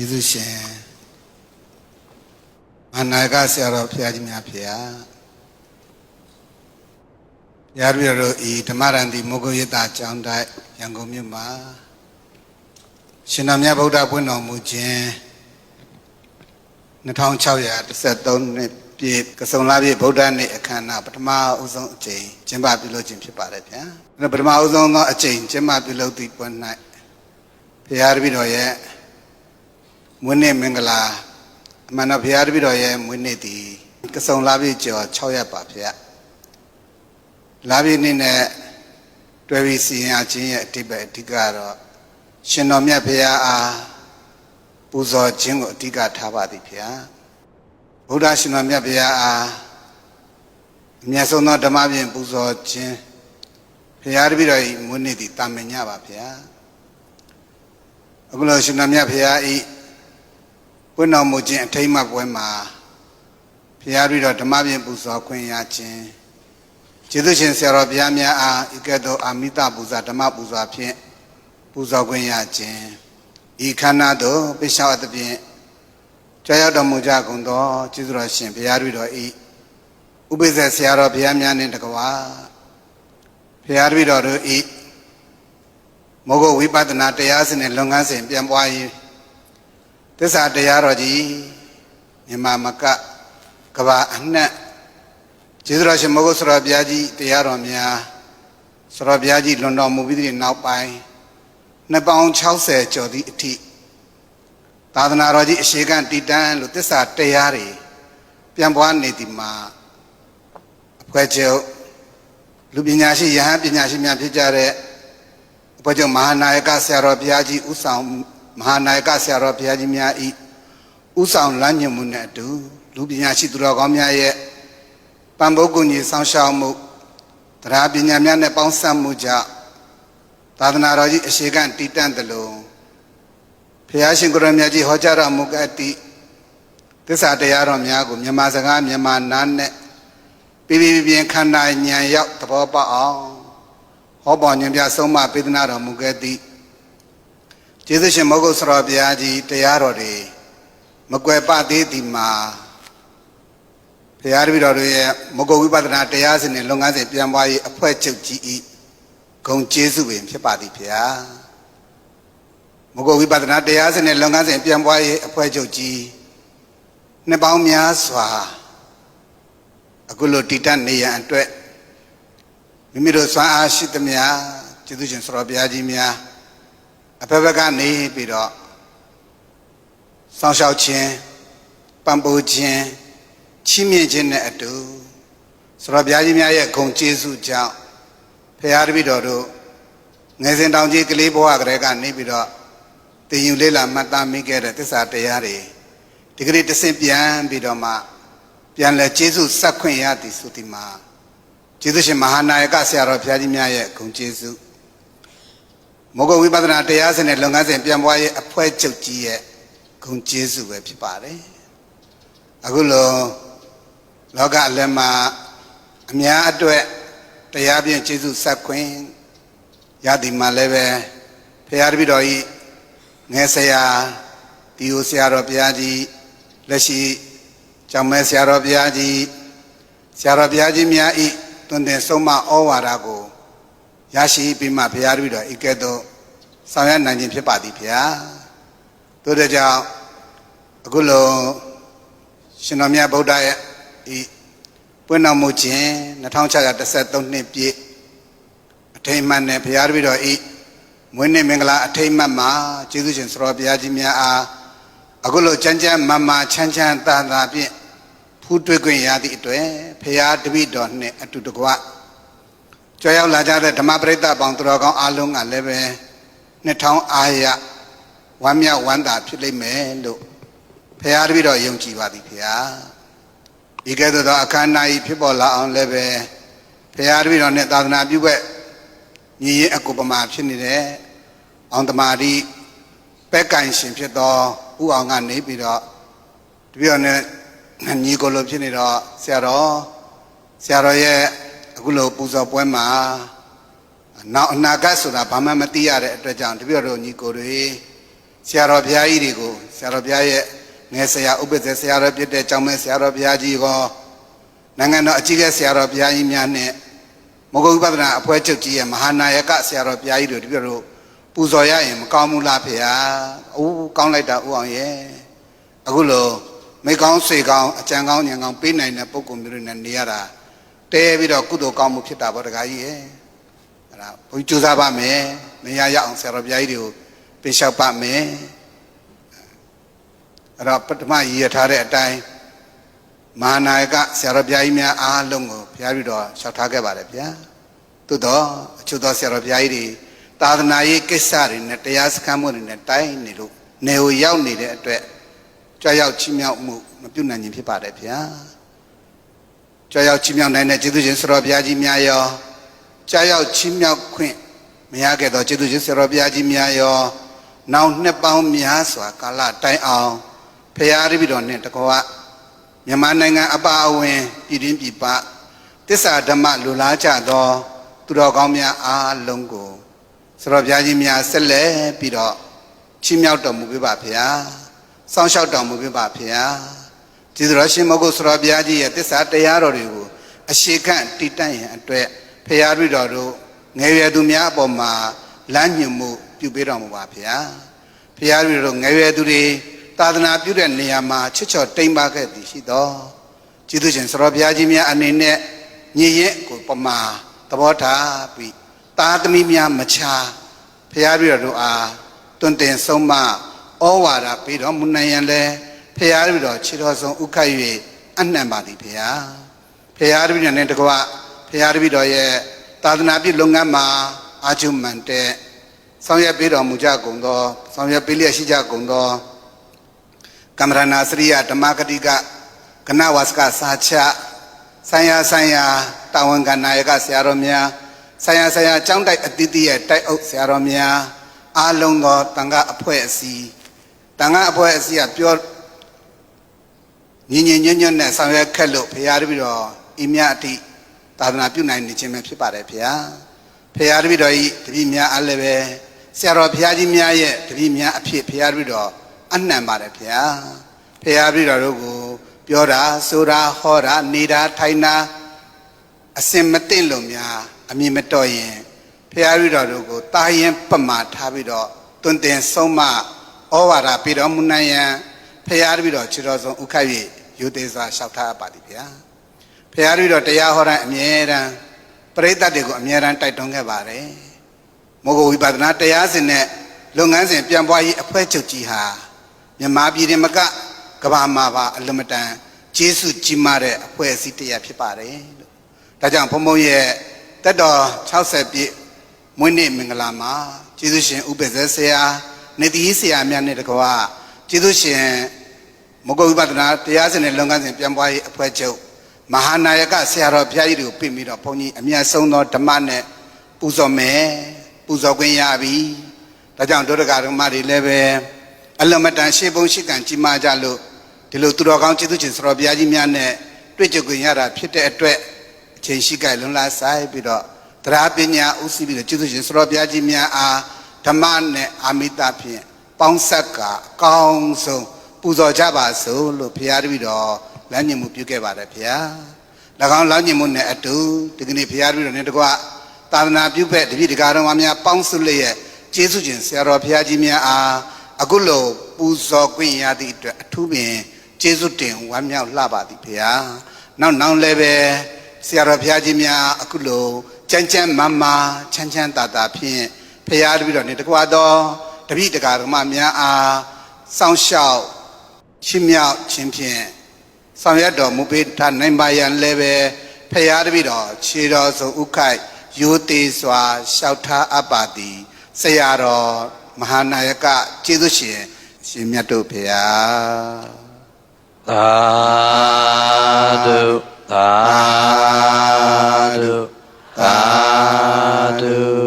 ကျေးဇူးရှင်အနာဂတ်ဆရာတော်ဘုရားကြီးများဖေဟာရာရတို့ဤဓမ္မရန်တိမုဂ္ဂယတကျောင်းတိုက်ရန်ကုန်မြို့မှာရှင်တော်မြတ်ဗုဒ္ဓပွင့်တော်မူခြင်း2613နှစ်ပြည့်ကစုံလာပြည့်ဗုဒ္ဓနေ့အခမ်းအနားပထမအဦးဆုံးအကြိမ်ကျင်းပပြုလုပ်ခြင်းဖြစ်ပါတယ်ဗျာအဲပထမအဦးဆုံးသောအကြိမ်ကျင်းပပြုလုပ်သည့်ပွဲ၌ဘုရားတပည့်တော်ရဲ့ မွေးနေ့မင်္ဂလာအမှန်တော့ဘုရားတပည့်တော်ရဲ့မွေးနေ့သည်ကစုံလာပြည့်ကျော်6ရက်ပါဗျာလာပြည့်နေ့နဲ့တွဲပြီးစီရင်အချင်းရဲ့အတိပ္ပယ်အဓိကကတော့ရှင်တော်မြတ်ဘုရားအားပူဇော်ခြင်းကိုအဓိကထားပါသည်ဗျာဗုဒ္ဓရှင်တော်မြတ်ဘုရားအားအမြတ်ဆုံးသောဓမ္မပြင်ပူဇော်ခြင်းဘုရားတပည့်တော်၏မွေးနေ့သည်တာမင်ညပါဗျာအခုလိုရှင်တော်မြတ်ဘုရား၏ ဝိနောင်မူခြင်းအထိမ့်မှတ်ပွဲမှာဘုရားတပည့်တော်ဓမ္မပြင်ပူဇော်ခွင့်ရခြင်းကျေးဇူးရှင်ဆရာတော်ဘုရားများအားဤကဲ့သို့အာမိတပူဇာဓမ္မပူဇာဖြင့်ပူဇော်ခွင့်ရခြင်းဤခန္ဓာသို့ပိဿဝတ်ဖြင့်ကြာရောက်တော်မူကြကုန်သောကျေးဇူးတော်ရှင်ဘုရားတပည့်တော်ဤဥပိ္ပဇေဆရာတော်ဘုရားများနှင့်တကွာဘုရားတပည့်တော်တို့ဤမောဂဝိပဿနာတရားစဉ်နဲ့လုပ်ငန်းစဉ်ပြန်ပွားရေး သစ္စာတရားတော်ကြီးမြန်မာမကကဘာအနှံ့ကျေးဇူးတော်ရှင်မောဂဆရာဘုရားကြီးတရားတော်များဆရာဘုရားကြီးလွန်တော်မူပြီးသည့်နောက်ပိုင်းနှစ်ပေါင်း60ကျော်သည့်အထိသာသနာတော်ကြီးအရှိကံတည်တန်းလို့သစ္စာတရားတွေပြန်ပွားနေသည်မှာအဖွဲ့ချုပ်လူပညာရှိယဟန်ပညာရှိများဖြစ်ကြတဲ့အဖွဲ့ချုပ်မဟာနာယကဆရာတော်ဘုရားကြီးဥဆောင် မဟာနာယကဆရာတော်ဘုရားကြီးများဤဥဆောင်လမ်းညွှန်မှုနဲ့အတူလူပညာရှိသူတော်ကောင်းများရဲ့ပံ့ပိုးကူညီဆောင်ရှောက်မှုတရားပညာများနဲ့ပေါင်းစပ်မှုကြောင့်သာသနာတော်ကြီးအရှိကံတည်တံ့တယ်လို့ဘုရားရှင်ကိုရမြတ်ကြီးဟောကြားတော်မူခဲ့သည့်သစ္စာတရားတော်များကိုမြန်မာစကားမြန်မာနားနဲ့ပြပြပြင်းခန္ဓာဉာဏ်ရောက်သဘောပေါက်အောင်ဟောပေါ်ညွှန်ပြဆုံးမပေးသနာတော်မူခဲ့သည့် ကျေးဇူးရှင်မောဂုတ်ဆရာဘုရားကြီးတရားတော်တွေမကွယ်ပသေးသည်မှာဘုရားတပည့်တော်တို့ရဲ့မဂုတ်ဝိပဿနာတရားစဉ်နဲ့လုပ်ငန်းစဉ်ပြန်ပွားရေးအဖွဲ့ချုပ်ကြီးဤဂုံကျေးဇူးပင်ဖြစ်ပါသည်ဗျာမဂုတ်ဝိပဿနာတရားစဉ်နဲ့လုပ်ငန်းစဉ်ပြန်ပွားရေးအဖွဲ့ချုပ်ကြီးနှစ်ပေါင်းများစွာအခုလိုတည်တတ်နေရန်အတွက်မိမိတို့စွမ်းအားရှိသမျှကျေးဇူးရှင်ဆရာဘုရားကြီးများ အဖက်ဖက်ကနေပြီးတော့စောင့်ရှောက်ခြင်းပံ့ပိုးခြင်းချီးမြှင့်ခြင်းနဲ့အတူဆရာဘုရားကြီးများရဲ့ဂုဏ်ကျေးဇူးကြောင့်ဖရာတပည့်တော်တို့ငယ်စဉ်တောင်ကြီးကလေးဘဝကလေးကနေပြီးတော့တည်ယူလေးလာမှတ်သားမိခဲ့တဲ့သစ္စာတရားတွေဒီကနေ့တဆင့်ပြန်ပြီးတော့မှပြန်လဲကျေးဇူးဆက်ခွင့်ရသည်ဆိုဒီမှာကျေးဇူးရှင်မဟာနာယကဆရာတော်ဘုရားကြီးများရဲ့ဂုဏ်ကျေးဇူး မောဂဝိပဿနာတရားစဉ်နဲ့လုပ်ငန်းစဉ်ပြန်ပွားရေးအဖွဲ့ချုပ်ကြီးရဲ့ဂုဏ်ကျေးဇူးပဲဖြစ်ပါတယ်အခုလိုလောကအလယ်မှာအများအတွက်တရားဖြင့်ကျေးဇူးဆက်ခွင့်ရသည်မှာလည်းပဲဖရာတပည့်တော်ဤငယ်ဆရာဒီဟိုဆရာတော်ဘုရားကြီးလက်ရှိကျောင်းမဲဆရာတော်ဘုရားကြီးဆရာတော်ဘုရားကြီးများဤတွင်တင်ဆုံးမဩဝါဒကို ရရှိပြီးမှဘုရားတပည့်တော်ဤကဲ့သို့ဆောင်ရွက်နိုင်ခြင်းဖြစ်ပါသည်ဗျာတို့တဲ့ကြောင့်အခုလိုရှင်တော်မြတ်ဗုဒ္ဓရဲ့ဤပွင့်တော်မူခြင်း2613နှစ်ပြည့်အထိမ်းအမှတ်နဲ့ဘုရားတပည့်တော်ဤမွေးနေ့မင်္ဂလာအထိမ်းအမှတ်မှာကျေးဇူးရှင်ဆရာဘုရားကြီးများအားအခုလိုကြမ်းကြမ်းမာမာချမ်းချမ်းသာသာဖြင့်ဖူးတွေ့ခွင့်ရသည့်အတွက်ဘုရားတပည့်တော်နှင့်အတူတကွ ကြွရောက်လာကြတဲ့ဓမ္မပရိသတ်ပေါင်းသူတော်ကောင်းအားလုံးကလည်းပဲနှစ်ထောင်အားရဝမ်းမြောက်ဝမ်းသာဖြစ်လိမ့်မယ်လို့ဘုရားတပည့်တော်ယုံကြည်ပါသည်ဘုရားဒီကဲ့သို့သောအခမ်းအနားကြီးဖြစ်ပေါ်လာအောင်လည်းပဲဘုရားတပည့်တော်နဲ့သာသနာပြုဘက်ညီရင်အကုပမာဖြစ်နေတဲ့အောင်တမာတိပက်ကင်ရှင်ဖြစ်သောဥအောင်ကနေပြီးတော့တပည့်တော်နဲ့ညီကိုလိုဖြစ်နေတော့ဆရာတော်ဆရာတော်ရဲ့ အခုလိုပူဇော်ပွဲမှာနောက်အနာဂတ်ဆိုတာဘာမှမသိရတဲ့အတွက်ကြောင့်တပည့်တော်တို့ညီကိုတွေဆရာတော်ဘုရားကြီးတွေကိုစဆရာတော်ဘုရားရဲ့ငယ်ဆရာဥပ္ပဇေဆရာတော်ဖြစ်တဲ့ကျောင်းမဲဆရာတော်ဘုရားကြီးကောနိုင်ငံတော်အကြီးအကဲဆရာတော်ဘုရားကြီးများနဲ့မဂ္ဂဝိပဿနာအဖွဲ့ချုပ်ကြီးရဲ့မဟာနာယကဆရာတော်ဘုရားကြီးတို့တပြည့်တို့ပူဇော်ရရင်မကောင်းဘူးလားဖေဟာ။အိုးကောင်းလိုက်တာဥအောင်ရဲ့အခုလို့မိကောင်းဆွေကောင်းအကြံကောင်းဉာဏ်ကောင်းပေးနိုင်တဲ့ပုံကုမျိုးတွေနဲ့နေရတာ တဲပြီးတော့ကုသိုလ်ကောင်းမှုဖြစ်တာပေါ့တခါကြီးရဲ့။အဲ့ဒါဘုန်းကြီးကြိုးစားပါမယ်။နေရရအောင်ဆရာတော်ဘုရားကြီးတွေကိုပြင်လျှောက်ပါမယ်။အဲ့တော့ပထမရည်ရထားတဲ့အတိုင်းမဟာနာယကဆရာတော်ဘုရားကြီးများအားလုံးကိုဘုရားပြီးတော့လျှောက်ထားခဲ့ပါတယ်ဗျာသို့တော့အချို့သောဆရာတော်ဘုရားကြီးတွေသာသနာရေးကိစ္စတွေနဲ့တရားစခန်းမှုတွေနဲ့တိုင်းနေလို့နေကိုရောက်နေတဲ့အတွက်ကြွရောက်ချီးမြှောက်မှုမပြုနိုင်ခြင်းဖြစ်ပါတယ်ဗျာ ကြွရောက်ချီးမြှောက်နိုင်တဲ့ကျေးဇူးရှင်ဆရာတော်ဘုရားကြီးများရောကြွရောက်ချီးမြှောက်ခွင့်မရခဲ့သောကျေးဇူးရှင်ဆရာတော်ဘုရားကြီးများရောနောက်နှစ်ပေါင်းများစွာကာလတိုင်အောင်ဖရာတပည့်တော်နဲ့တကွာမြန်မာနိုင်ငံအပါအဝင်ပြည်တွင်းပြည်ပတစ္ဆာဓမ္မလူလားကြသော သူတော်ကောင်းများအားလုံးကိုဆရာတော်ဘုရားကြီးများဆက်လက်ပြီးတော့ချီးမြှောက်တော်မူပေးပါဖရာစောင့်ရှောက်တော်မူပေးပါဖရာ ကျေးဇူးတော်ရှင်မဟုတ်ဆရာတော်ဘုရားကြီးရဲ့တစ္ဆာတရားတော်တွေကိုအရှိခန့်တည်တတ်ရန်အတွက်ဖရာတပည့်တော်တို့ငယ်ရွယ်သူများအပေါ်မှာလမ်းညွှန်မှုပြုပေးတော်မူပါဖရာဖရာတပည့်တော်ငယ်ရွယ်သူတွေသာသနာပြုတဲ့နေရာမှာချစ်ချော်တိမ်ပါခဲ့သည်ရှိသောကျေးဇူးရှင်ဆရာတော်ဘုရားကြီးများအနေနဲ့ညီရင်ကိုပမာသဘောထားပြီးသာသမီများမချာဖရာတပည့်တော်တို့အားတွင်တင်ဆုံးမဩဝါဒပေးတော်မူနိုင်ရန်လဲ ဖရာတပည့်တော်ခြေတော်ဆုံးဥခတ်၍အနှံပါသည်ဖရာဖရာတပည့်တော်နဲ့တကွဖရာတပည့်တော်ရဲ့သာသနာပြုလုပ်ငန်းမှာအာချုမှန်တဲ့ဆောင်ရွက်ပေးတော်မူကြကုန်သောဆောင်ရွက်ပေးလျက်ရှိကြကုန်သောကမ္မရဏစရိယဓမ္မဂတိကကနဝါစကစာချဆိုင်ရာဆိုင်ရာတာဝန်ခံနာယကဆရာတော်များဆိုင်ရာဆိုင်ရာကျောင်းတိုက်အသီးသီးရဲ့တိုက်အုပ်ဆရာတော်များအားလုံးသောတန်ခါအဖွဲ့အစည်းတန်ခါအဖွဲ့အစည်းကပြော ညီညီညွတ်ညွတ်နဲ့ဆောင်ရွက်ခက်လို့ဖရာတပည့်တော်ဤမြတ်အတိသာသနာပြုနိုင်နေခြင်းပဲဖြစ်ပါတယ်ဖရာဖရာတပည့်တော်ဤတပည့်များအားလည်းပဲဆရာတော်ဖရာကြီးများရဲ့တပည့်များအဖြစ်ဖရာတပည့်တော်အနှံပါတယ်ဖရာဖရာတပည့်တော်တို့ကိုပြောတာဆိုတာဟောတာနေတာထိုင်တာအစင်မသိလို့များအမြင်မတော်ရင်ဖရာတပည့်တော်တို့ကိုတာရင်ပမာထားပြီးတော့တွင်တင်ဆုံးမဩဝါဒပေးတော်မူနိုင်ရန်ဖရာတပည့်တော်ခြေတော်ဆုံးဥခတ်၍ ယူသေးစွာလျှောက်ထားပါသည်ဗျာဖရာတပည့်တော်တရားဟောတိုင်းအမြဲတမ်းပရိသတ်တွေကိုအမြဲတမ်းတိုက်တွန်းခဲ့ပါတယ်မောဂဝိပဿနာတရားစဉ်နဲ့လုပ်ငန်းစဉ်ပြန်ပွားရေးအဖွဲ့ချုပ်ကြီးဟာမြန်မာပြည်တင်မကကမ္ဘာမှာပါအလမတန်ကျေးဇူးကြီးမားတဲ့အဖွဲ့အစည်းတစ်ရပ်ဖြစ်ပါတယ်လို့ဒါကြောင့်ဘုံဘုံရဲ့တက်တော်60ပြည့်မွေးနေ့မင်္ဂလာမှာကျေးဇူးရှင်ဥပ္ပဇေဆရာနေတိဆရာများနဲ့တကွာကျေးဇူးရှင် မဂ္ဂဝိပဿနာတရားစဉ်နဲ့လုပ်ငန်းစဉ်ပြန်ပွားရေးအဖွဲ့ချုပ်မဟာနာယကဆရာတော်ဘုရားကြီးတွေကိုပြင်ပြီးတော့ဘုန်းကြီးအမြတ်ဆုံးသောဓမ္မနဲ့ပူဇော်မယ်ပူဇော်ခွင့်ရပြီဒါကြောင့်ဒုဒကဓမ္မတွေလည်းပဲအလမတန်ရှေးဘုံရှိကံကြီးမားကြလို့ဒီလိုသူတော်ကောင်းကျေးဇူးရှင်ဆရာဘုရားကြီးများနဲ့တွေ့ကြုံခွင့်ရတာဖြစ်တဲ့အတွက်အချိန်ရှိကြလွန်လာဆိုင်ပြီးတော့တရားပညာဥသိပြီးတော့ကျေးဇူးရှင်ဆရာဘုရားကြီးများအားဓမ္မနဲ့အာမိတဖြင့်ပေါင်းဆက်ကအကောင်းဆုံး ပူဇော်ကြပါစို့လို့ဘုရားတပည့်တော်လမ်းညွှန်မှုပြုခဲ့ပါတယ်ဘုရား၎င်းလမ်းညွှန်မှုနဲ့အတူဒီကနေ့ဘုရားတပည့်တော်နဲ့တကွသာသနာပြုဘက်တပည့်တကာတော်များပေါင်းစုလျက်ကျေးဇူးရှင်ဆရာတော်ဘုရားကြီးများအားအခုလိုပူဇော်ခွင့်ရသည့်အတွက်အထူးပင်ကျေးဇူးတင်ဝမ်းမြောက်လှပါသည်ဘုရားနောက်နောက်လည်းပဲဆရာတော်ဘုရားကြီးများအခုလိုကြမ်းကြမ်းမာမာချမ်းချမ်းသာသာဖြင့်ဘုရားတပည့်တော်နဲ့တကွတော်တပည့်တကာတော်များအားစောင့်ရှောက် ချီးမြှောက်ခြင်းဖြင့်ဆောင်ရွက်တော်မူပေးထားနိုင်ပါရန်လည်းပဲဖရာတပည့်တော်ခြေတော်ဆုံးဥခိုက်ရိုသေးစွာလျှောက်ထားအပ်ပါသည်ဆရာတော်မဟာနာယကကျေးဇူးရှင်ရှင်မြတ်တို့ဖရာသာဓုသာဓု